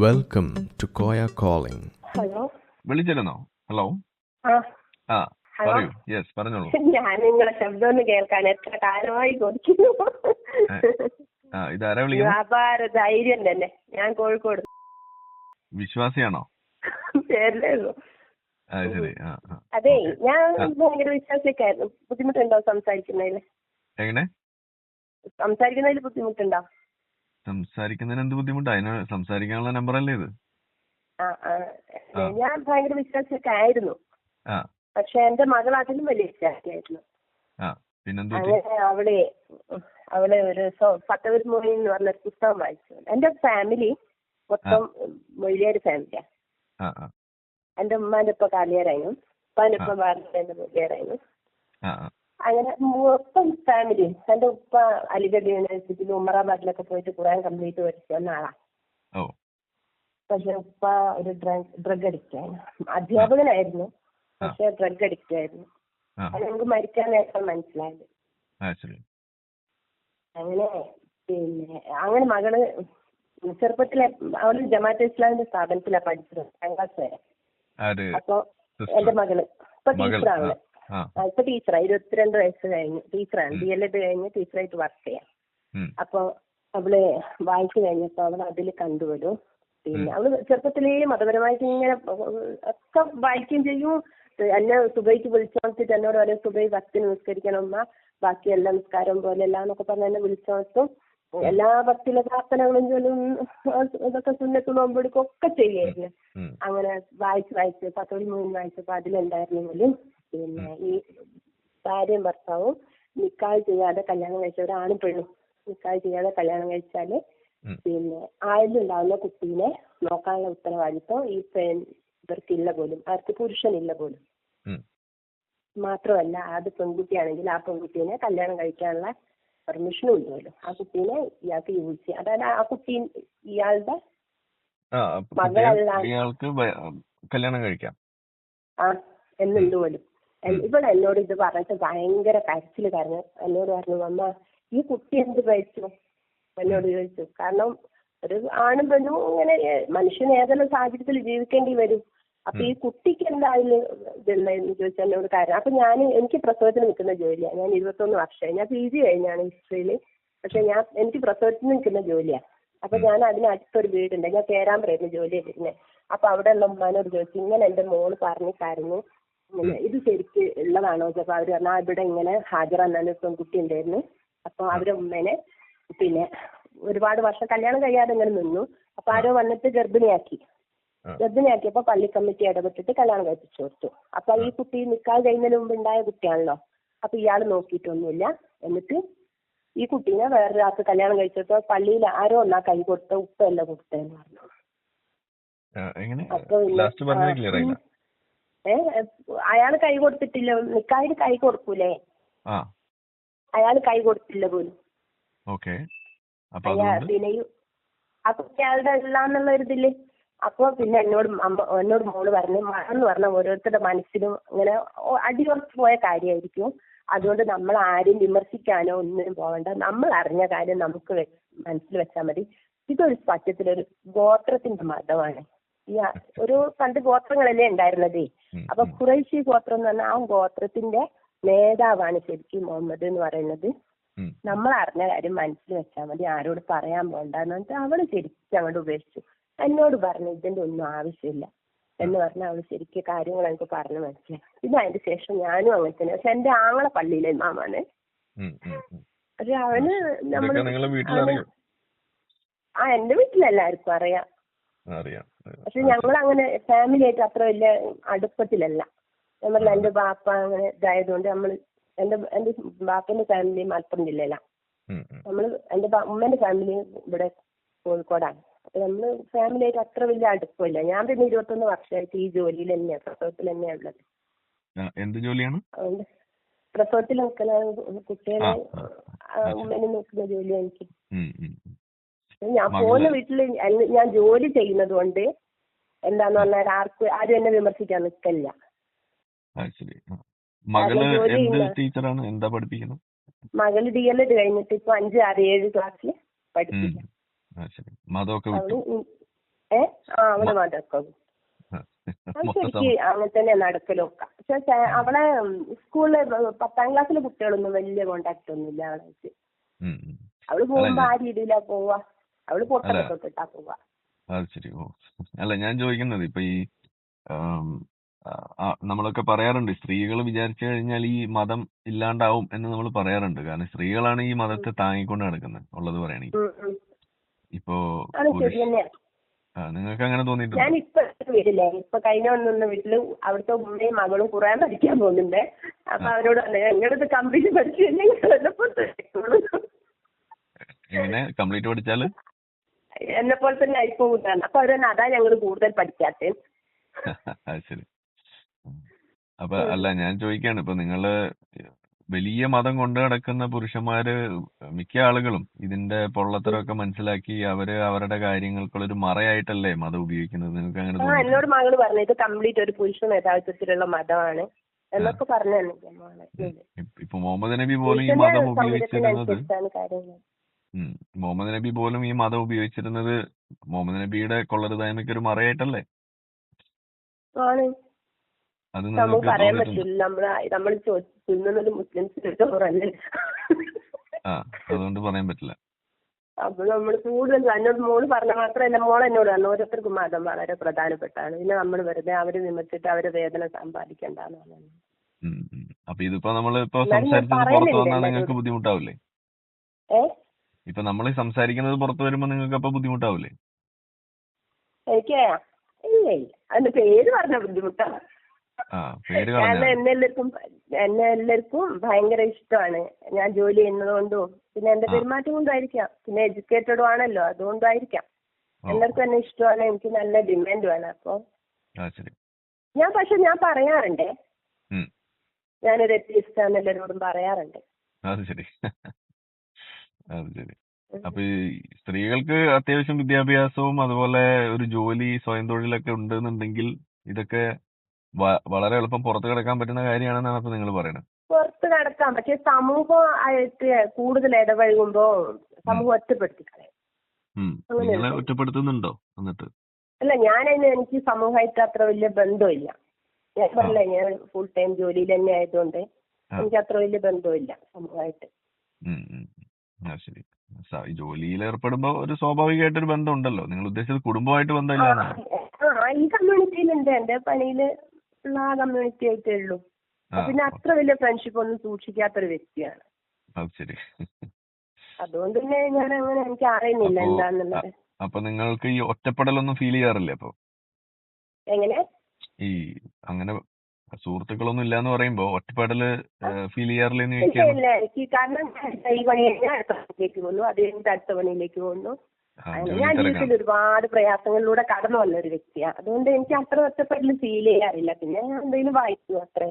Welcome to Koya calling hello വിളിച്ചിരുന്നോ? Hello ആ. പറയൂ. Yes പറഞ്ഞോളൂ. ഞാൻ നിങ്ങളെ ശബ്ദം ഒന്ന് കേൾക്കാൻ എത്ര കാലമായി കൊതിക്കുന്നു ആ ഇതാരാ വിളിക്കുന്നത്? വ്യാപാര ധൈര്യം തന്നെ. ഞാൻ കോഴിക്കോട്. വിശ്വാസിയാണോ. അതെ. ഞാൻ. ഭയങ്കര വിശ്വാസിക്കായിരുന്നു ബുദ്ധിമുട്ടുണ്ടോ സംസാരിക്കുന്നതിൽ എങ്ങനെ? സംസാരിക്കുന്നതിൽ ബുദ്ധിമുട്ടുണ്ടോ? സംസാരിക്കുന്നതിന് എന്ത് ബുദ്ധിമുട്ടാ? അതിന് സംസാരിക്കാനുള്ള നമ്പർ അല്ലേ ഇത്. ഞാൻ ഭയങ്കര വിശ്വാസിയൊക്കെ ആയിരുന്നു പക്ഷെ എന്റെ മകൾ അതിലും വലിയ വിശ്വാസിയായിരുന്നു. അവളെ അവളെ ഒരു പത്തവർ മൊഴി എന്ന് പറഞ്ഞ പുസ്തകം വായിച്ചു. എന്റെ ഫാമിലി മൊത്തം മൊഴിയേര് ഫാമിലിയാ. എന്റെ ഉമ്മാന്റെ ഇപ്പൊ കാലിയാരായിരുന്നു ഉപ്പാന്റെ ഇപ്പൊ ഭാരതന്റെ മൊഴിയാരായിരുന്നു അങ്ങനെ മൊത്തം ഫാമിലി എന്റെ ഉപ്പ അലിഗഡ് യൂണിവേഴ്സിറ്റിയിൽ ഉമറാബാദിലൊക്കെ പോയിട്ട് ഖുറാൻ കംപ്ലീറ്റ് പഠിച്ചു വന്ന ആളാ. പക്ഷെ ഉപ്പ ഒരു ഡ്രഗ് ഡ്രഗ് അഡിക്റ്റ് ആയിരുന്നു അധ്യാപകനായിരുന്നു. പക്ഷെ ഡ്രഗ് അഡിക്റ്റ് ആയിരുന്നു. അത് നമുക്ക് മരിക്കാൻ നേരത്തെ മനസ്സിലായത്. അങ്ങനെ പിന്നെ അങ്ങനെ മകൾ ചെറുപ്പത്തിലെ അവൾ ജമാഅത്ത് ഇസ്ലാമിന്റെ സ്ഥാപനത്തിലാണ് പഠിച്ചത് രണ്ടാം ക്ലാസ് വരെ. അപ്പൊ എന്റെ മകൾ. ഇപ്പൊ ടീച്ചറാണ്. ഇപ്പൊ ടീച്ചറാ ഇരുപത്തിരണ്ട് വയസ്സ് കഴിഞ്ഞു. ടീച്ചറാണ് ഡി എൽ എഡ് കഴിഞ്ഞ് ടീച്ചറായിട്ട് വർക്ക് ചെയ്യാം. അപ്പൊ അവൾ വായിച്ചു കഴിഞ്ഞപ്പോ അവൾ അതിൽ കണ്ടുവരും പിന്നെ അവൾ ചെറുപ്പത്തിലേ മതപരമായിട്ട് ഇങ്ങനെ ഒക്കെ വായിക്കുകയും ചെയ്യും. എന്നെ സുബൈക്ക് വിളിച്ചോണ്ടിട്ട് എന്നോട് പറയും സുബൈ ഭക്തി നിസ്കരിക്കണം അമ്മ ബാക്കി എല്ലാ നിസ്കാരം പോലെ എല്ലാം എന്നൊക്കെ പറഞ്ഞ് എന്നെ വിളിച്ചോണ്ടും എല്ലാ ഭക്തിയിലെ പ്രാർത്ഥനകളും ചൊല്ലും ഇതൊക്കെ സുന്നത്ത് നോമ്പെടുക്കും ഒക്കെ ചെയ്യായിരുന്നു. അങ്ങനെ വായിച്ച് വായിച്ച് പത്തോടി മൂന്ന് വായിച്ചപ്പോ അതിലുണ്ടായിരുന്നെങ്കിലും പിന്നെ ഈ ഭാര്യയും ഭർത്താവും നിക്കാഹ് ചെയ്യാതെ കല്യാണം കഴിച്ച ഒരാണും പെണ്ണും നിക്കാഹ് ചെയ്യാതെ കല്യാണം കഴിച്ചാൽ. പിന്നെ ആയിലുണ്ടാവുന്ന കുട്ടീനെ നോക്കാനുള്ള ഉത്തരവാദിത്വം ഈ പെൺ ഇവർക്കില്ല പോലും അവർക്ക് പുരുഷനില്ല പോലും. മാത്രമല്ല അത് പെൺകുട്ടിയാണെങ്കിൽ ആ പെൺകുട്ടീനെ കല്യാണം കഴിക്കാനുള്ള പെർമിഷനും ഇല്ലല്ലോ ആ കുട്ടീനെ ഇയാൾക്ക് യൂസ് ചെയ്യാം അതായത് ആ കുട്ടി ഇയാളുടെ മകളല്ല. കല്യാണം കഴിക്കാം ആ എന്നുണ്ട് പോലും ഇവിടെ എന്നോട് ഇത് പറഞ്ഞിട്ട് ഭയങ്കര കരച്ചിൽ കരഞ്ഞു എന്നോട് പറഞ്ഞു അമ്മ ഈ കുട്ടി എന്ത് കഴിച്ചു? എന്നോട് ചോദിച്ചു. കാരണം ഒരു ആണും പെണ്ണും ഇങ്ങനെ മനുഷ്യൻ ഏതെല്ലാം സാഹചര്യത്തിൽ ജീവിക്കേണ്ടി വരും. അപ്പൊ ഈ കുട്ടിക്ക് എന്താ അതിൽ ഇതുള്ളതെന്ന് ചോദിച്ചാൽ എന്നോട് കാര്യം അപ്പൊ ഞാൻ എനിക്ക് പ്രസവത്തിന് നിൽക്കുന്ന ജോലിയാണ് ഞാൻ ഇരുപത്തൊന്ന് വർഷമായി. ഞാൻ പി ജി കഴിഞ്ഞാണ് ഹിസ്റ്ററിയിൽ പക്ഷെ ഞാൻ എനിക്ക് പ്രസവത്തിന് നിൽക്കുന്ന ജോലിയാണ് അപ്പൊ ഞാൻ അതിനടുത്തൊരു വീടുണ്ട്. ഞാൻ പേരാമ്പ്രയായിരുന്നു ജോലി ചെയ്തിരുന്നത് അപ്പൊ അവിടെ ഉള്ള ഉമ്മാനോട് ചോദിച്ചു ഇങ്ങനെ എന്റെ മോൾ പറഞ്ഞു കരഞ്ഞു. ഇങ്ങനെ ഇത് ശരിക്ക് ഉള്ളതാണോ? ചോദിച്ചപ്പോൾ അവർ പറഞ്ഞു "ആ, ഇവിടെ ഇങ്ങനെ ഹാജറാന്നൊരു പെൺകുട്ടി ഉണ്ടായിരുന്നു. അപ്പോൾ അവരെ ഉമ്മേനെ പിന്നെ ഒരുപാട് വർഷം കല്യാണം കഴിയാതെ ഇങ്ങനെ നിന്നു. അപ്പൊ ആരോ വന്നിട്ട് ഗർഭിണിയാക്കി. ഗർഭിണിയാക്കിയപ്പോ പള്ളി കമ്മിറ്റി ഇടപെട്ടിട്ട് കല്യാണം കഴിപ്പിച്ചു കൊടുത്തു. അപ്പൊ ഈ കുട്ടി നിക്കാൻ കഴിയുന്നതിന് മുമ്പ് ഉണ്ടായ കുട്ടിയാണല്ലോ. അപ്പൊ ഇയാൾ നോക്കിയിട്ടൊന്നുമില്ല. എന്നിട്ട് ഈ കുട്ടീനെ വേറൊരാൾക്ക് കല്യാണം കഴിച്ചപ്പോ പള്ളിയിൽ ആരോ ഒന്നാ കൈ കൊടുത്ത ഉപ്പയല്ല കൊടുത്തതെന്ന് പറഞ്ഞു. അപ്പൊ അയാൾ കൈ കൊടുത്തിട്ടില്ല. നിക്കാഹിന് കൈ കൊടുക്കൂലേ? ആ. അയാൾ കൈ കൊടുത്തില്ല പോലും. അപ്പൊ പിന്നെ കുട്ടി അയാളുടെ ഇല്ലാന്നുള്ള ഒരു ഇതിൽ അപ്പൊ പിന്നെ എന്നോട് എന്നോട് മോൾ പറഞ്ഞു മഴന്ന് പറഞ്ഞ ഓരോരുത്തരുടെ മനസ്സിലും ഇങ്ങനെ അടിയുറച്ചു പോയ കാര്യമായിരിക്കും. അതുകൊണ്ട് നമ്മൾ ആരെയും വിമർശിക്കാനോ ഒന്നിനും പോകണ്ട നമ്മൾ അറിഞ്ഞ കാര്യം നമുക്ക് മനസ്സിൽ വെച്ചാൽ മതി. ഇതൊരു സത്യത്തിലൊരു ഗോത്രത്തിന്റെ മതമാണ്. ഈ ഒരു പണ്ട് ഗോത്രങ്ങളല്ലേ ഉണ്ടായിരുന്നതേ? അപ്പൊ ഖുറൈശി ഗോത്രം എന്ന് പറഞ്ഞാൽ ആ ഗോത്രത്തിന്റെ നേതാവാണ് ശരിക്കും മുഹമ്മദ് എന്ന് പറയുന്നത്. നമ്മൾ അറിഞ്ഞ കാര്യം മനസ്സിൽ വെച്ചാൽ മതി ആരോട് പറയാൻ പോണ്ടെന്ന് പറഞ്ഞിട്ട് അവൾ ശരിക്കും അങ്ങോട്ട് ഉപേക്ഷിച്ചു. എന്നോട് പറഞ്ഞു ഇതിന്റെ ഒന്നും ആവശ്യമില്ല. എന്ന് പറഞ്ഞ അവൾ ശരിക്കും കാര്യങ്ങൾ എനിക്ക് പറഞ്ഞു മനസ്സിലായി. പിന്നെ അതിന്റെ ശേഷം ഞാനും അങ്ങനെ തന്നെ. പക്ഷെ എന്റെ ആങ്ങളെ പള്ളിയിലെ ഇമാമാണ്. ഉം. പക്ഷെ അവന് നമ്മൾ ആ എന്റെ വീട്ടിലെല്ലാവർക്കും അറിയാം. പക്ഷെ ഞങ്ങൾ അങ്ങനെ ഫാമിലി ആയിട്ട് അത്ര വലിയ അടുപ്പത്തിലല്ല. നമ്മൾ എന്റെ ബാപ്പ അങ്ങനെ ഇതായതുകൊണ്ട് നമ്മൾ എന്റെ എന്റെ ബാപ്പന്റെ ഫാമിലി മലപ്പുറം ജില്ലയിലാണ്. നമ്മൾ എന്റെ ഉമ്മന്റെ ഫാമിലി ഇവിടെ കോഴിക്കോടാണ്. അപ്പൊ നമ്മൾ ഫാമിലി ആയിട്ട് അത്ര വലിയ അടുപ്പമില്ല. ഞാൻ പിന്നെ ഇരുപത്തൊന്ന് വർഷമായിട്ട് ഈ ജോലിയിൽ തന്നെയാണ് പ്രസവത്തിൽ തന്നെയാണ് ഉള്ളത്. എന്ത് ജോലിയാണ്? അതുകൊണ്ട് പ്രസവത്തിൽ നിൽക്കുന്ന കുട്ടികളെ ഉമ്മനെ നോക്കുന്ന ജോലിയാണ് എനിക്ക്. ഞാൻ പോകുന്ന വീട്ടിൽ ഞാൻ ജോലി ചെയ്യുന്നത് കൊണ്ട് എന്താന്ന് പറഞ്ഞാൽ ആർക്കും ആരും എന്നെ വിമർശിക്കാൻ നിൽക്കില്ല ടീച്ചറാണ്? എന്താ പഠിപ്പിക്കുന്നത്? മകൾ ഡി എൽ എഡ് കഴിഞ്ഞിട്ട് ഇപ്പൊ അഞ്ച് ആറ് ഏഴ് ക്ലാസ്സിൽ. പഠിപ്പിക്കും. മതമൊക്കെ ഏ? ആ അവൾ മൊത്തം ശരിക്ക് അങ്ങനെ തന്നെ നടക്കലൊക്കെ പക്ഷെ അവളെ സ്കൂളിൽ പത്താം ക്ലാസ്സിലെ കുട്ടികളൊന്നും വലിയ കോണ്ടാക്ട് ഒന്നുമില്ല അവളായിട്ട്. അവൾ പോകുമ്പോ ആ രീതിയിലാ പോവാ. അവൾ പൊട്ടൊക്കെ പോവാ. അത് ശരി. ഓ. അല്ല ഞാൻ ചോദിക്കുന്നത് ഇപ്പൊ ഈ നമ്മളൊക്കെ പറയാറുണ്ട് സ്ത്രീകൾ വിചാരിച്ചു കഴിഞ്ഞാൽ ഈ മതം ഇല്ലാണ്ടാവും എന്ന് നമ്മൾ പറയാറുണ്ട്. കാരണം സ്ത്രീകളാണ് ഈ മതത്തെ താങ്ങിക്കൊണ്ട് നടക്കുന്നത് ഉള്ളത് പറയണെങ്കിൽ. ഇപ്പൊ നിങ്ങൾക്ക് അങ്ങനെ തോന്നിയിട്ടുണ്ട്? ഞാൻ ഇപ്പൊ വീട്ടിലെ ഇപ്പൊ കഴിഞ്ഞ വന്ന വീട്ടിൽ അവിടുത്തെ ഉമ്മയും മകളും ഖുറാൻ പഠിക്കാൻ പോകുന്നുണ്ട്. അപ്പൊ അവരോട് ഞങ്ങളുടെ കംപ്ലീറ്റ് പഠിച്ചു കഴിഞ്ഞാൽ കംപ്ലീറ്റ് പഠിച്ചാൽ? എന്നെ പോലെ തന്നെ ആയിപ്പോകുന്നതാണ് അപ്പൊ അവരെന്നെ അതാ ഞങ്ങൾ കൂടുതൽ പഠിക്കാത്തത് ശരി അപ്പൊ അല്ല ഞാൻ ചോദിക്കാണ്. ഇപ്പൊ നിങ്ങൾ വലിയ മതം കൊണ്ട് നടക്കുന്ന പുരുഷന്മാര് മിക്ക ആളുകളും ഇതിന്റെ പൊള്ളത്തരമൊക്കെ മനസ്സിലാക്കി അവർ അവരുടെ കാര്യങ്ങൾക്കുള്ള ഒരു മറയായിട്ടല്ലേ മതം ഉപയോഗിക്കുന്നത്? നിങ്ങൾക്ക് അങ്ങനെ എന്നോട് മകൾ പറഞ്ഞു ഇത് കംപ്ലീറ്റ് ഒരു പുരുഷ മേധാവിത്വത്തിലുള്ള മതമാണ്. എന്നൊക്കെ പറഞ്ഞു ഇപ്പൊ മുഹമ്മദ് നബി പോലും ഈ മതം ഉപയോഗിച്ചിരുന്നത് ഉം. മുഹമ്മദ് നബി പോലും ഈ മതം ഉപയോഗിച്ചിരുന്നത് മുഹമ്മദ് നബിയുടെ കൊള്ളരുതായ്മയ്ക്ക് ഒരു മറയായിട്ടല്ലേ? ആണ്. അത് നമുക്ക് പറയാൻ തോന്നിയിട്ടുണ്ട്? പറ്റില്ല. നമ്മൾ നമ്മൾ തിന്നുന്നത് മുസ്ലിംസിന്റെ ചോറല്ലേ ആ അതുകൊണ്ട് പറയാൻ പറ്റില്ല. അപ്പൊ നമ്മൾ കൂടുതൽ എന്നോട് മോൾ പറഞ്ഞ മാത്രമല്ല മോൾ എന്നോട് പറഞ്ഞു ഓരോരുത്തർക്കും മതം വളരെ പ്രധാനപ്പെട്ടാണ്. പിന്നെ നമ്മൾ വെറുതെ അവർ വിമർശിച്ചിട്ട് അവർ വേദന സമ്പാദിക്കണ്ടെന്ന് പറഞ്ഞു. ഉം, ഉം. അപ്പൊ ഇതിപ്പോ നമ്മളിപ്പോ എന്നാലും ഞാൻ സംസാരിച്ചത് പുറത്തു. നിങ്ങൾക്ക് ബുദ്ധിമുട്ടാവില്ലേ? ഏ? ഇപ്പൊ നമ്മൾ സംസാരിക്കുന്നത് പുറത്തു വരുമ്പോ നിങ്ങൾക്ക് അപ്പൊ ബുദ്ധിമുട്ടാവൂലേ? എനിക്ക് ഇല്ല? ഇല്ല അതിന്റെ പേര് പറഞ്ഞ ബുദ്ധിമുട്ടാണ് പേര് കാരണം കളഞ്ഞാ എന്നെ എല്ലാവർക്കും എന്നെ എല്ലാവർക്കും ഭയങ്കര ഇഷ്ടമാണ്. ഞാൻ ജോലി ചെയ്യുന്നത് കൊണ്ടും പിന്നെ എന്റെ ആ. പെരുമാറ്റം കൊണ്ടായിരിക്കാം. പിന്നെ എഡ്യൂക്കേറ്റഡും ആണല്ലോ അതുകൊണ്ടായിരിക്കാം. ഓ, എല്ലാവർക്കും എന്നെ ഇഷ്ടമാണ്. എനിക്ക് നല്ല ഡിമാൻഡുമാണ് അപ്പൊ ആ ശരി. ഞാൻ പക്ഷെ ഞാൻ പറയാറുണ്ട്. ഉം. ഞാനൊരു എത്തിയിസ്റ്റാന്ന് എല്ലാവരോടും പറയാറുണ്ട്. അത് ശരി. അത് ശരി. അപ്പൊ ഈ സ്ത്രീകൾക്ക് അത്യാവശ്യം വിദ്യാഭ്യാസവും അതുപോലെ ഒരു ജോലി സ്വയം തൊഴിലൊക്കെ ഉണ്ടെന്നുണ്ടെങ്കിൽ ഇതൊക്കെ വ- വളരെ എളുപ്പം പുറത്ത് കിടക്കാൻ പറ്റുന്ന കാര്യമാണെന്നാണ് അപ്പൊ നിങ്ങൾ പറയുന്നത് പുറത്ത് കിടക്കാം പക്ഷെ സമൂഹം ആയിട്ട് കൂടുതൽ ഇടപഴകുമ്പോ സമൂഹം ഒറ്റപ്പെടുത്തി കളയും. ഉം. നിങ്ങളെ ഒറ്റപ്പെടുത്തുന്നുണ്ടോ എന്നിട്ട്? അല്ല ഞാനതിന് എനിക്ക് സമൂഹമായിട്ട് അത്ര വലിയ ബന്ധമില്ല. ഞാൻ പറഞ്ഞില്ലേ ഞാൻ ഫുൾ ടൈം ജോലിയിൽ തന്നെ ആയതുകൊണ്ട് ആ. എനിക്ക് അത്ര വലിയ ബന്ധമില്ല സമൂഹമായിട്ട്. ഉം, ഉം. ആ ശരി. ഈ ജോലിയിൽ ഏർപ്പെടുമ്പോ ഒരു സ്വാഭാവികമായിട്ടൊരു ബന്ധം ഉണ്ടല്ലോ നിങ്ങൾ ഉദ്ദേശിച്ചത് കുടുംബമായിട്ട് ബന്ധമില്ല ഈ കമ്മ്യൂണിറ്റിയിലുണ്ട് എന്റെ പണിയിൽ ഉള്ള ആ കമ്മ്യൂണിറ്റി ആയിട്ടേ ഉള്ളൂ. പിന്നെ അത്ര വലിയ ഫ്രണ്ട്ഷിപ്പ് ഒന്നും സൂക്ഷിക്കാത്ത ഒരു വ്യക്തിയാണ് ശരി. അതുകൊണ്ട് തന്നെ ഞാൻ അങ്ങനെ എനിക്ക് അറിയുന്നില്ല എന്താന്നുള്ളത്. അപ്പൊ നിങ്ങൾക്ക് ഈ ഒറ്റപ്പെടലൊന്നും ഫീൽ ചെയ്യാറില്ലേ അപ്പൊ? എങ്ങനെ? ഈ അങ്ങനെ സുഹൃത്തുക്കളൊന്നും ഇല്ലാന്ന് പറയുമ്പോ ഒറ്റപ്പെടൽ ഫീൽ ചെയ്യാറില്ലേ എന്ന് ഇല്ല ചോദിക്കാണ്? ഇല്ല. എനിക്ക് കാരണം ഈ പണി കഴിഞ്ഞാൽ അടുത്ത പണിയിലേക്ക് പോകുന്നു അത് കഴിഞ്ഞിട്ട് അടുത്ത പണിയിലേക്ക് പോകുന്നു ഞാൻ ജീവിതത്തിൽ ഒരുപാട് പ്രയാസങ്ങളിലൂടെ കടന്നു വന്ന ഒരു വ്യക്തിയാണ് അതുകൊണ്ട് എനിക്ക് അത്ര ഒറ്റപ്പെടൽ ഫീൽ ചെയ്യാറില്ല. പിന്നെ ഞാൻ എന്തെങ്കിലും വായിക്കും അത്രേ.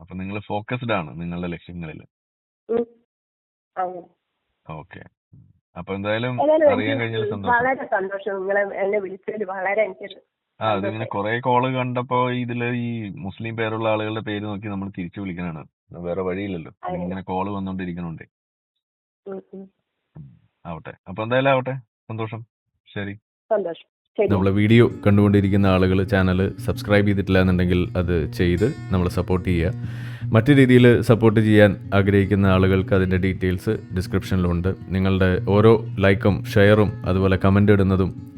അപ്പൊ നിങ്ങൾ ഫോക്കസ്ഡ് ആണ് നിങ്ങളുടെ ലക്ഷ്യങ്ങളിൽ ഓക്കെ. അപ്പൊ എന്തായാലും അറിയാൻ കഴിഞ്ഞാൽ വളരെ സന്തോഷം. നിങ്ങളെ എന്നെ വിളിച്ചതിൽ വളരെ എനിക്ക് ആ അതിങ്ങനെ കുറെ കോൾ കണ്ടപ്പോ ഇതിൽ ഈ മുസ്ലിം പേരുള്ള ആളുകളുടെ പേര് നോക്കി നമ്മൾ തിരിച്ചു വിളിക്കണാണ്. വേറെ വഴിയില്ലല്ലോ. ഇങ്ങനെ കോൾ വന്നോണ്ടിരിക്കണോണ്ടേ. ഉം, ഉം. ആവട്ടെ. അപ്പൊ എന്തായാലും ആവട്ടെ. സന്തോഷം. ശരി. സന്തോഷം. ശരി. നമ്മളെ വീഡിയോ കണ്ടുകൊണ്ടിരിക്കുന്ന ആളുകൾ ചാനൽ സബ്സ്ക്രൈബ് ചെയ്തിട്ടില്ല എന്നുണ്ടെങ്കിൽ അത് ചെയ്ത് നമ്മളെ സപ്പോർട്ട് ചെയ്യുക. മറ്റു രീതിയിൽ സപ്പോർട്ട് ചെയ്യാൻ ആഗ്രഹിക്കുന്ന ആളുകൾക്ക് അതിന്റെ ഡീറ്റെയിൽസ് ഡിസ്ക്രിപ്ഷനിലുണ്ട് നിങ്ങളുടെ ഓരോ ലൈക്കും ഷെയറും അതുപോലെ comment ഇടുന്നതും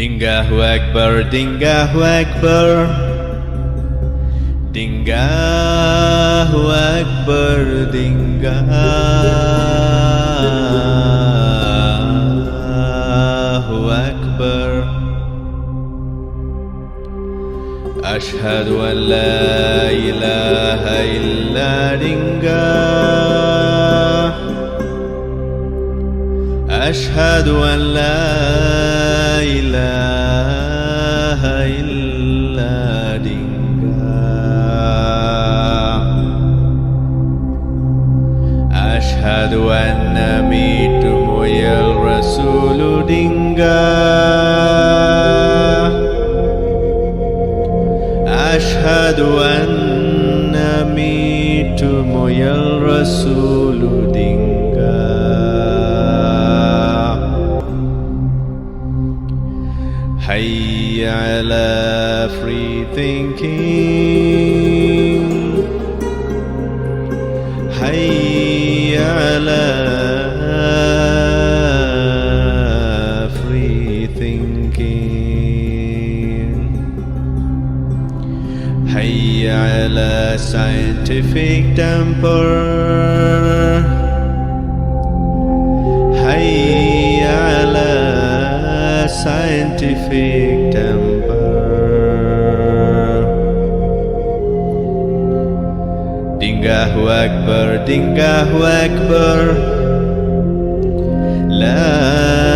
دينجاه أكبر دينجاه أكبر دينجاه أكبر دينجاه أكبر أشهد أن لا إله إلا دينجاه أشهد أن لا إله إلا دينك أشهد أن ميتم يا الرسول دينك أشهد أن ميتم يا الرسول دينك free thinking حي على free thinking حي على scientific temper حي على scientific أكبر دينجاه أكبر لا